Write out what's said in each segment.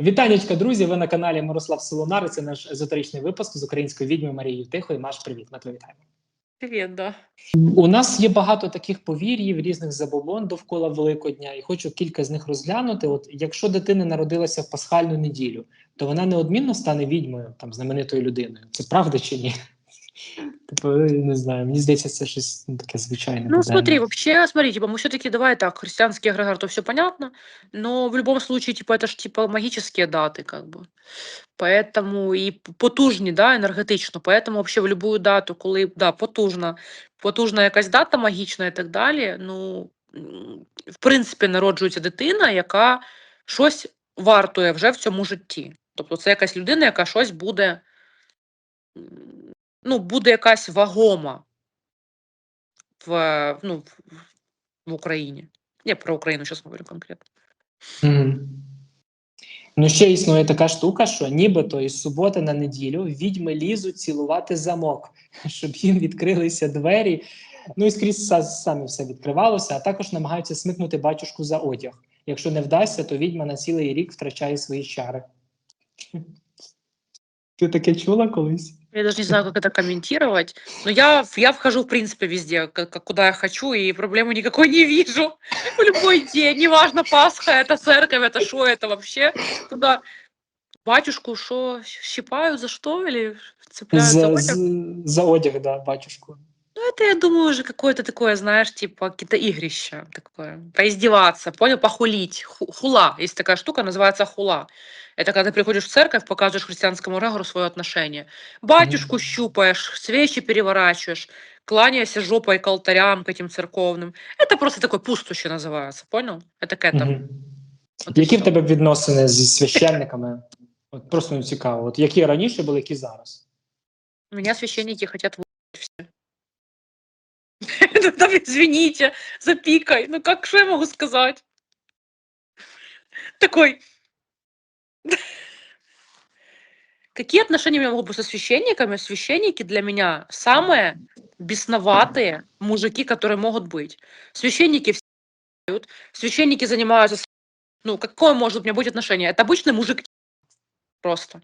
Вітанечка, друзі! Ви на каналі Мирослав Солонар. Це наш езотеричний випуск з української відьми Марією Тихої. Маш, привіт, ми тебе вітаємо. Привет, да. У нас є багато таких повір'їв, різних забобон довкола Великодня, і хочу кілька з них розглянути. От якщо дитина народилася в пасхальну неділю, то вона неодмінно стане відьмою, там знаменитою людиною. Це правда чи ні? Типу, не знаю, мені здається, це щось ну, таке звичайне. Ну, буденне. смотри, вообще, смотри, типа, мы все-таки, давай так, христианский эгрегор, то все понятно, но в любом случае, типа, это ж, типа, магические даты, как бы. Поэтому и п- потужні, да, енергетично. Поэтому вообще в любую дату, коли, да, потужна, потужна якась дата магічна і так далі, ну, м, в принципі, народжується дитина, яка щось вартує вже в цьому житті. Тобто це якась людина, яка щось буде, м, ну, буде якась вагома в, ну, в, Україні. Я про Україну зараз говорю конкретно. Мгм. Ну, ще існує така штука, що нібито із суботи на неділю відьми лізуть цілувати замок, щоб їм відкрилися двері. Ну і скрізь са- самі все відкривалося, а також намагаються смикнути батюшку за одяг. Якщо не вдасться, то відьма на цілий рік втрачає свої чари. Ти таке чула колись? Я даже не знаю, как это комментировать, но я, я вхожу, в принципе, везде, как, куда я хочу, и проблемы никакой не вижу. В любой день, неважно, Пасха, это церковь, это что, это вообще. Туда батюшку что, щипают за что или цепляют за, За, одяг? за одяг, да, батюшку. Ну, это, я думаю, уже какое-то такое, знаешь, типа какие-то игрища такое. Поиздеваться, понял, похулить. Ху- Хула. Есть такая штука, называется хула. Это когда ты приходишь в церковь, показываешь христианскому регору свое отношение. Батюшку Мгм. щупаешь, свечи переворачиваешь, кланяешься жопой к алтарям, к этим церковным. Это просто такое пустуще называется, понял? Это к этому. Мгм. Вот и Які в всё. тебе відносини зі священниками? От просто ну, цікаво. От які раніше були, які зараз? Меня священники хотят выебать все. Ну, там, извините, запикай. Ну как, что я могу сказать? Такой. Какие отношения у меня могут быть со священниками? Священники для меня самые бесноватые мужики, которые могут быть. Священники все ебают, священники занимаются... с- Ну, какое может у меня быть отношение? Это обычный мужик просто.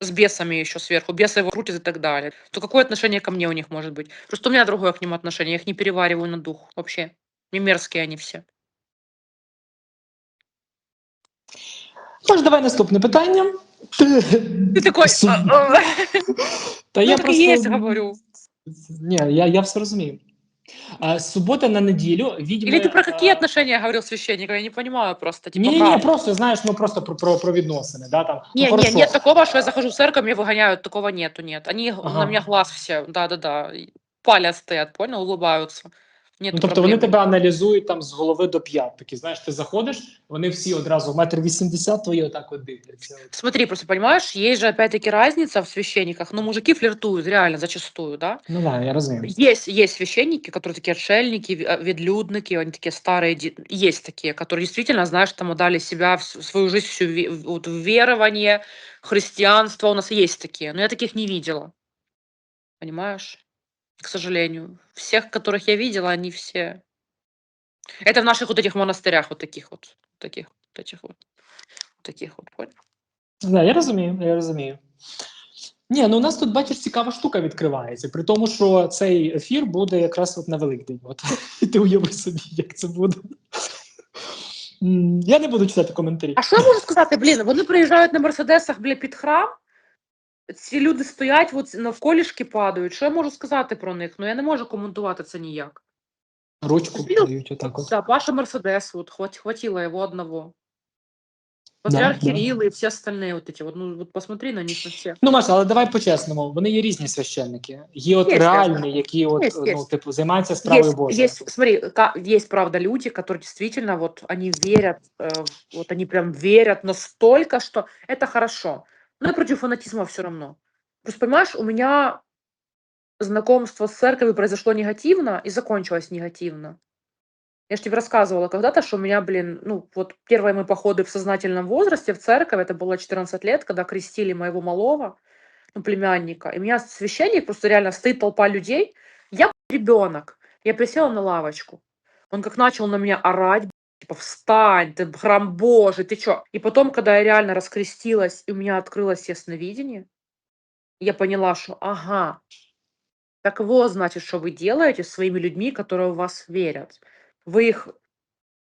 С бесами еще сверху. Бесы его крутят и так далее. То какое отношение ко мне у них может быть? Просто у меня другое к ним отношение. Я их не перевариваю на дух вообще. Не мерзкие они все. Тож, давай наступне питання. Ты такой... Су- «А, а». Та Ну, я так просто... есть, говорю. Ні, я, я все розумію. А, з суботи на неділю відьми... Или ты про какие а, отношения говорил священника? Я не понимаю просто. Типа, Ні, ні, ні, правда. просто знаєш, ну просто про, про, про відносини. Да, там. ну, Не, не, хорошо. нет такого, что я захожу в церковь, меня выгоняют, такого нету, нет. Они г- Ага. на меня глаз все, да-да-да, и палят стоят, понял, улыбаются. Нет Ну, тобто вони тебе аналізують там з голови до п'ят. Такі, знаєш, ти заходиш, вони всі одразу метр вісімдесят твої отак от дивляться. От. Смотри, просто понимаешь, есть же опять-таки разница в священниках, но мужики флиртуют, реально, зачастую, да. Ну да, я розумію. Есть, есть священники, которые такие отшельники, ви- а, ведлюдники, они такие старые, ди- есть такие, которые действительно, знаешь, там отдали себя, вс- свою жизнь, всю ве- в- вот, в верование, христианство, у нас есть такие, но я таких не видела, понимаешь, к сожалению. Всех, которых я видела, они все... Это в наших вот этих монастырях, вот таких вот, таких, вот этих вот, таких вот, понял? Да, я розумію, я розумію. Ні, ну у нас тут, бачиш, цікава штука відкривається, при тому, що цей ефір буде якраз от на Великдень. От. І ти уяви собі, як це буде. М, Я не буду читати коментарі. А що я можу сказати? Блін, вони приїжджають на мерседесах бля, під храм. Ці люди стоять, от навколішки падають. Що я можу сказати про них? Ну я не можу коментувати це ніяк. Ручку Зрозуміло? дають отак от. Да, Паша Мерседес, вот хват, хватило его одного. Патриарх да. Кирилл и все остальные вот эти вот. Ну вот посмотри на них на всех. Ну, Маша, але давай по-чесному. Вони є різні священники. Є от Є, реальні, звісно. які от, Є, ну, є. типу, займаються справою Есть, Божою. есть, смотри, ка- есть, правда, люди, которые действительно вот они верят, э, вот они прям верят настолько, что это хорошо. Но я против фанатизма все равно. Просто понимаешь, у меня знакомство с церковью произошло негативно и закончилось негативно. Я же тебе рассказывала когда-то, что у меня, блин, ну, вот первые мои походы в сознательном возрасте в церковь, это было 14 лет, когда крестили моего малого, ну, племянника. И у меня священник, просто реально стоит толпа людей. Я ребенок. Я присела на лавочку. Он как начал на меня орать, Типа, встань, ты храм Божий, ты чё? И потом, когда я реально раскрестилась, и у меня открылось ясновидение, я поняла, что ага, так вот, значит, что вы делаете с своими людьми, которые в вас верят. Вы их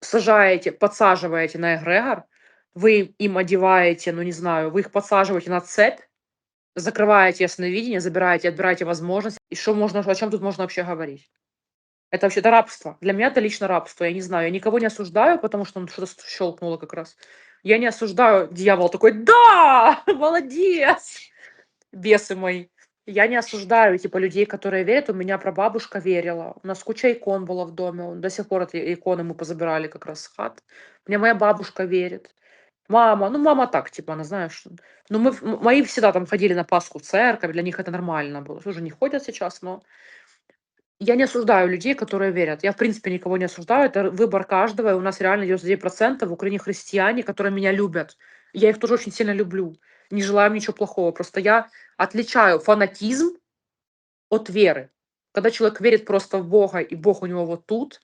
сажаете, подсаживаете на эгрегор, вы им одеваете, ну не знаю, вы их подсаживаете на цепь, закрываете ясновидение, забираете, отбираете возможность. И что можно, о чем тут можно вообще говорить? Это вообще это рабство. Для меня это лично рабство. Я не знаю, я никого не осуждаю, потому что он что-то щелкнуло как раз. Я не осуждаю. Дьявол такой, да, молодец, бесы мои. Я не осуждаю, типа, людей, которые верят. У меня прабабушка верила. У нас куча икон было в доме. До сих пор эти иконы мы позабирали как раз с хат. Мне моя бабушка верит. Мама, ну мама так, типа, она, знаешь, ну мы, мои всегда там ходили на Пасху в церковь, для них это нормально было. Тоже не ходят сейчас, но я не осуждаю людей, которые верят. Я, в принципе, никого не осуждаю. Это выбор каждого. И у нас реально 99% в Украине христиане, которые меня любят. Я их тоже очень сильно люблю. Не желаю им ничего плохого. Просто я отличаю фанатизм от веры. Когда человек верит просто в Бога, и Бог у него вот тут,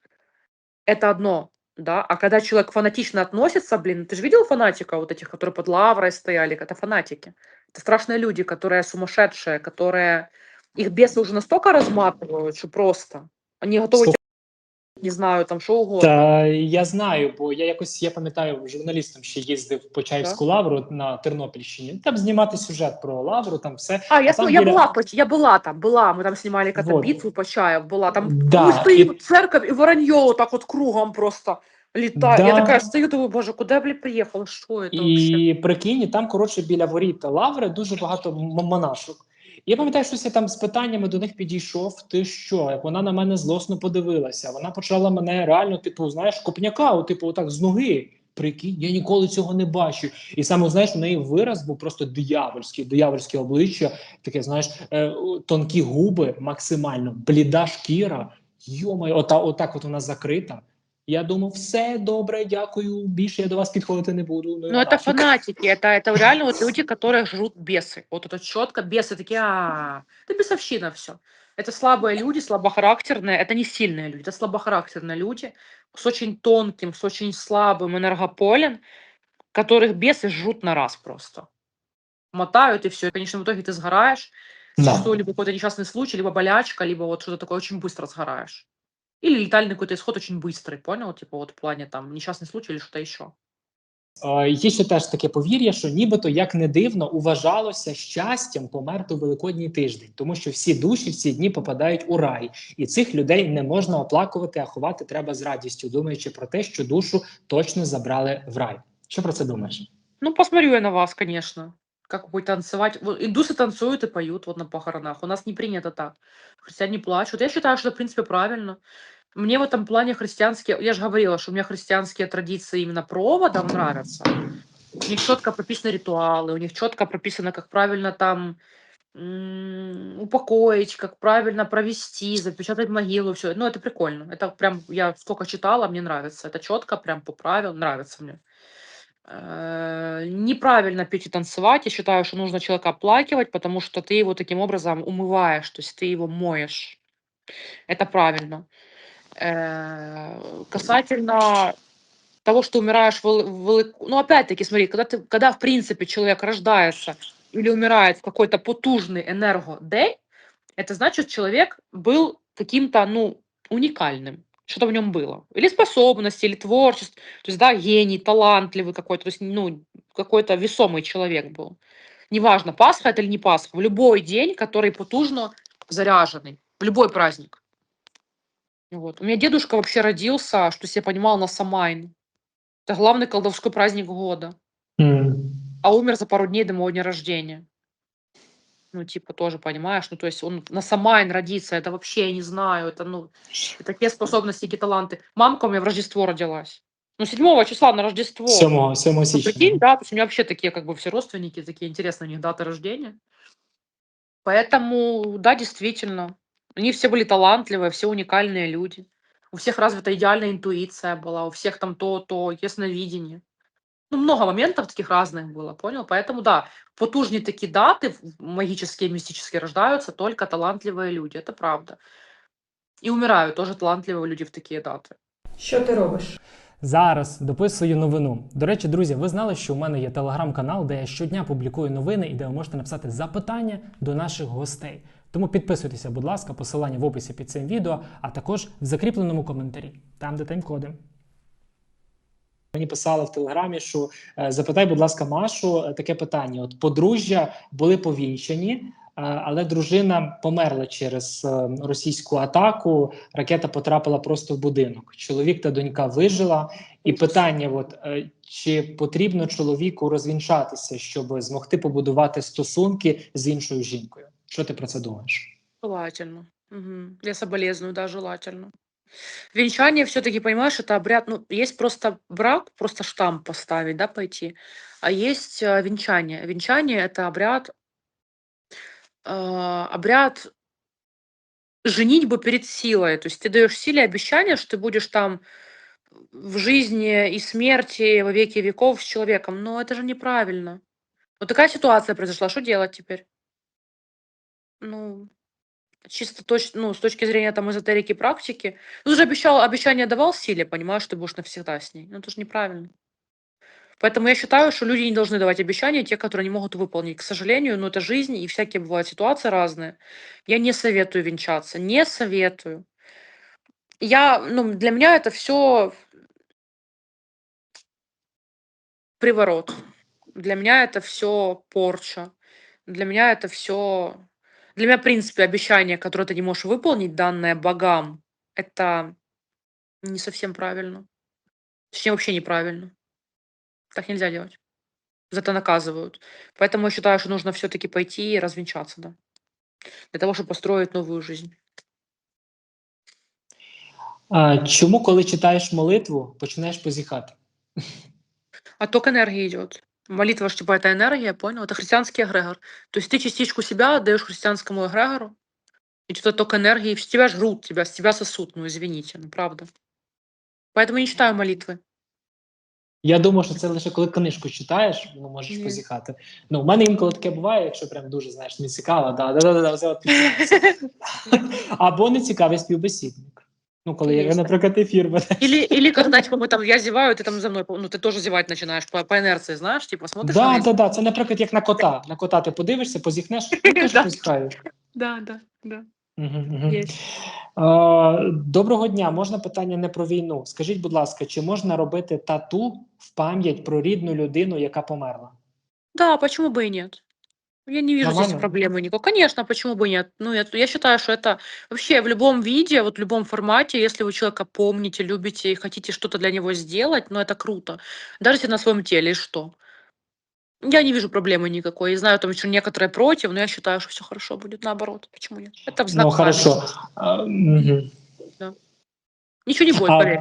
это одно, да. А когда человек фанатично относится, блин, ты же видел фанатика вот этих, которые под лаврой стояли? Это фанатики. Это страшные люди, которые сумасшедшие, которые... Их бесы уже настолько разматывают, что просто. Они готовы, Слух- тебе, не знаю, там що угодно. Та я знаю, бо я якось я пам'ятаю, журналістом ще їздив в Почаївську лавру на Тернопільщині. Там знімати сюжет про лавру, там все. А, я, там см- я біля- была, поч- я была там, была, мы там снимали как-то Вот. битву Почаев, была там, Да, мы стоим, и- церковь, и воронье вот так вот кругом просто летает. Я Да. такая стою, думаю, боже, куда я, блядь, приехала, что это вообще? І прикинь, там, коротше, біля воріт лаври дуже багато м- монашок. Я пам'ятаю, що я там з питаннями до них підійшов. Ти що? Як вона на мене злосно подивилася, вона почала мене реально, типу, знаєш, копняка, от, типу, отак з ноги. Прикинь, я ніколи цього не бачив. І саме знаєш, у неї вираз був просто диявольський, диявольське обличчя, таке, знаєш, е, тонкі губи, максимально бліда шкіра. Йомай, ота, отак от вона закрита. Я думав, все добре, дякую. Більше я до вас підходити не буду. Ну, это нафіг. фанатики, это, это реально вот люди, которые жрут бесы. Вот это четко, бесы такие, а, это бесовщина все. Это слабые люди, слабохарактерные, это не сильные люди, это слабохарактерные люди с очень тонким, с очень слабым энергополем, которых бесы жрут на раз просто. Мотают и все. И, конечно, в итоге ты сгораешь. Да. Зачастую либо какой-то несчастный случай, либо болячка, либо вот что-то такое очень быстро сгораешь. Или летальный какой-то исход очень быстрый, понял? Типа вот в плане там несчастный случай или что-то еще. Е, Є ще теж таке повір'я, що нібито як не дивно вважалося щастям померти у великодній тиждень, тому що всі душі в ці дні попадають у рай, і цих людей не можна оплакувати, а ховати треба з радістю, думаючи про те, що душу точно забрали в рай. Що про це думаєш? Ну, посмотрю я на вас, конечно. Как вы будете танцевать. Вот Индусы танцуют и поют вот на похоронах. У нас не принято так. Христиане плачут. Я считаю, что это, в принципе, правильно. Мне в этом плане христианские... Я же говорила, что у меня христианские традиции именно проводом нравятся. У них четко прописаны ритуалы, у них четко прописано, как правильно там м, упокоить, как правильно провести, запечатать могилу, все. Ну, это прикольно. Это прям, я сколько читала, мне нравится. Это четко, прям по правилам, нравится мне. Э, Неправильно петь и танцевать. Я считаю, что нужно человека оплакивать, потому что ты его таким образом умываешь, то есть ты его моешь. Это правильно. Э, Касательно того, что умираешь в, вел- в велик- Ну, опять-таки, смотри, когда, ты, когда в принципе человек рождается или умирает в какой-то потужный энергодень, это значит, человек был каким-то, ну, уникальным. Что-то в нем было. Или способности, или творчество. То есть, да, гений, талантливый какой-то. То есть, ну, какой-то весомый человек был. Неважно, Пасха это или не Пасха. В любой день, который потужно заряженный. В любой праздник. Вот. У меня дедушка вообще родился, что себе понимал, на Самайн. Это главный колдовской праздник года. А умер за пару дней до моего дня рождения. Ну, типа, тоже понимаешь, ну, то есть он на Самайн родится, это вообще, я не знаю, это, ну, это такие способности, такие таланты. Мамка у меня в Рождество родилась. Ну, 7 числа на Рождество. 7, 7 Ну, прикинь, да, то есть у меня вообще такие, как бы, все родственники, такие интересные у них даты рождения. Поэтому, да, действительно, они все были талантливые, все уникальные люди. У всех развита идеальная интуиция была, у всех там то, то, ясновидение. Ну, много моментов таких разных было, понял? Поэтому, да, потужнее такие даты в- магические, мистические рождаются только талантливые люди, это правда. И умирают тоже талантливые люди в такие даты. Що ти робиш? Зараз дописую новину. До речі, друзі, ви знали, що у мене є телеграм-канал, де я щодня публікую новини і де ви можете написати запитання до наших гостей. Тому підписуйтеся, будь ласка, посилання в описі під цим відео, а також в закріпленому коментарі, там де тайм-коди. Мені писали в телеграмі, що е, запитай, будь ласка, Машу е, таке питання: от подружжя були повінчані, е, але дружина померла через російську атаку. Ракета потрапила просто в будинок. Чоловік та донька вижила. І питання: от чи потрібно чоловіку розвінчатися, щоб змогти побудувати стосунки з іншою жінкою? Що ти про це думаєш? Желательно. Мгм. Я соболезную, да, желательно. Венчание все-таки, понимаешь, это обряд, ну, есть просто брак, просто штамп поставить, да, пойти, а есть э, венчание. Венчание это обряд, э, обряд женитьбы перед силой. То есть ты даешь силе обещание, что ты будешь там в жизни и смерти во веки веков с человеком. Но это же неправильно. Вот такая ситуация произошла, что делать теперь? Ну, чисто точ, ну, с точки зрения там эзотерики и практики. Ну, ты же обещал, обещание давал силе, понимаешь, что ты будешь навсегда с ней. Ну, это же неправильно. Поэтому я считаю, что люди не должны давать обещания, те, которые не могут выполнить. К сожалению, но это жизнь, и всякие бывают ситуации разные. Я не советую венчаться, не советую. Я, ну, для меня это все приворот. Для меня это все порча. Для меня это все... Для меня, в принципе, обещание, которое ты не можешь выполнить, данное богам, это не совсем правильно. Точнее, вообще неправильно. Так нельзя делать. За это наказывают. Поэтому я считаю, что нужно все-таки пойти и развенчаться, да. Для того, чтобы построить новую жизнь. А, чому, коли читаєш молитву, починаєш позіхати? Отток энергии идет. Молитва, что типа это энергия, понял? Это христианский эгрегор. То есть ты частичку себя отдаешь христианскому эгрегору, идет отток энергии, с тебя жрут, тебя, с тебя сосут, ну извините, ну правда. Поэтому я не читаю молитвы. Я думаю, що це лише коли книжку читаєш, ну можеш Ні. позіхати. Ну, у мене інколи таке буває, якщо прям дуже знаєш, не цікаво, да, да, да, да, все от підтримується. або не цікавий співбесідник. Ну, коли я, Є. наприклад, ефір веде. Или, или когда, типа, мы там, я зеваю, ты там за мной, ну, ты тоже зевать начинаешь по, по инерции, знаешь, типа, смотришь на Да, меня. да, да. Це, наприклад, як на кота. На кота ти подивишся, позіхнеш, ну, теж Да. позіхаю. Да, да, да. Мгм, мгм. Есть. Е, Доброго дня. Можна питання не про війну. Скажіть, будь ласка, чи можна робити тату в пам'ять про рідну людину, яка померла? Да, почему бы и нет? Я не вижу здесь Нормально? проблемы никакой. Конечно, почему бы нет? Ну, я, я считаю, что это вообще в любом виде, вот в любом формате, если вы человека помните, любите и хотите что-то для него сделать, ну, это круто. Даже если на своем теле, и что? Я не вижу проблемы никакой. Я знаю, там еще некоторые против, но я считаю, что все хорошо будет. Наоборот, почему нет? Это в знак Ну, хорошо. Е, мгм. Ничего не будет, А, поверь.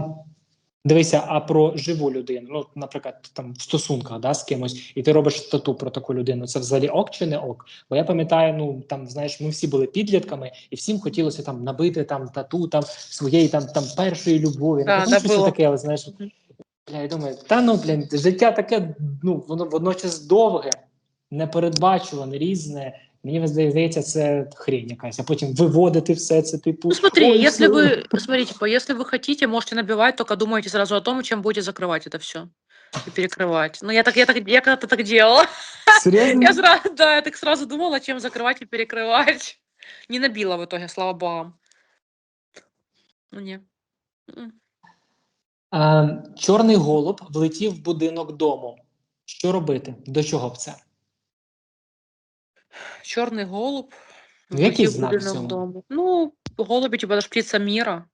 Дивися, а про живу людину, ну, наприклад, там в стосунках да, з кимось, і ти робиш тату про таку людину. Це взагалі ок чи не ок? Бо я пам'ятаю, ну там знаєш, ми всі були підлітками, і всім хотілося там набити там тату там своєї там там першої любові. Да, ну, щось таке, але знаєш. Бля, я думаю, та ну блін, життя таке, ну воно водночас довге, непередбачуване, різне. Мені здає- здається, це хрень якась, а потім виводити все це, типу. Ну, смотри, ой, если всё. вы, смотрите, по- если вы хотите, можете набивать, только думайте сразу о том, чем будете закрывать это все и перекрывать. Ну, я так, я так, я когда-то так делала. Серйозно? Я сразу, да, я так сразу думала, чем закрывать и перекрывать. Не набила в итоге, слава богам. Ну, не. М. А, чорний голуб влетів в будинок дому. Що робити? До чого б це? Черный голубь. Ну, який влетів в знак будинок цьому? дому. Ну, голуби, типа, это ж птица мира.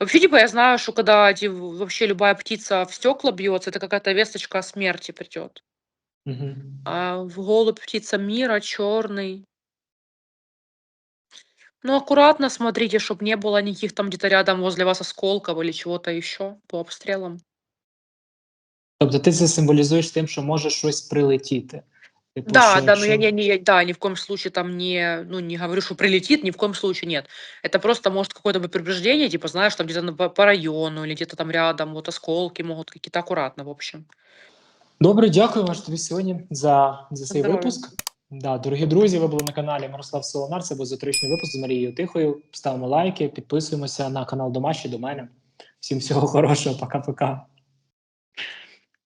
Вообще, типа, я знаю, что когда эти, в- вообще любая птица в стекла бьется, это какая-то весточка о смерти придет. Угу. А в голубь птица мира, черный. Ну, аккуратно смотрите, чтобы не было никаких там где-то рядом возле вас осколков или чего-то еще по обстрелам. Тобто ти це символізуєш тим, що може щось прилетіти. Типу, Да, що да, но я, не, не, да, ни в коем случае там не, ну, не говорю, что прилетит, ни в коем случае нет. Это просто может какое-то быть предупреждение, типа, знаешь, там где-то на- по, по району или где-то там рядом, вот осколки могут какие-то аккуратно, в общем. Добре, дякую вам тобі сьогодні за, за цей Здоров'я. випуск. Да, дорогі друзі, ви були на каналі Мирослав Солонар. Це був зустрічний випуск з Марією Тихою. Ставимо лайки, підписуємося на канал Домашній до мене. Всім всього хорошого, пока-пока.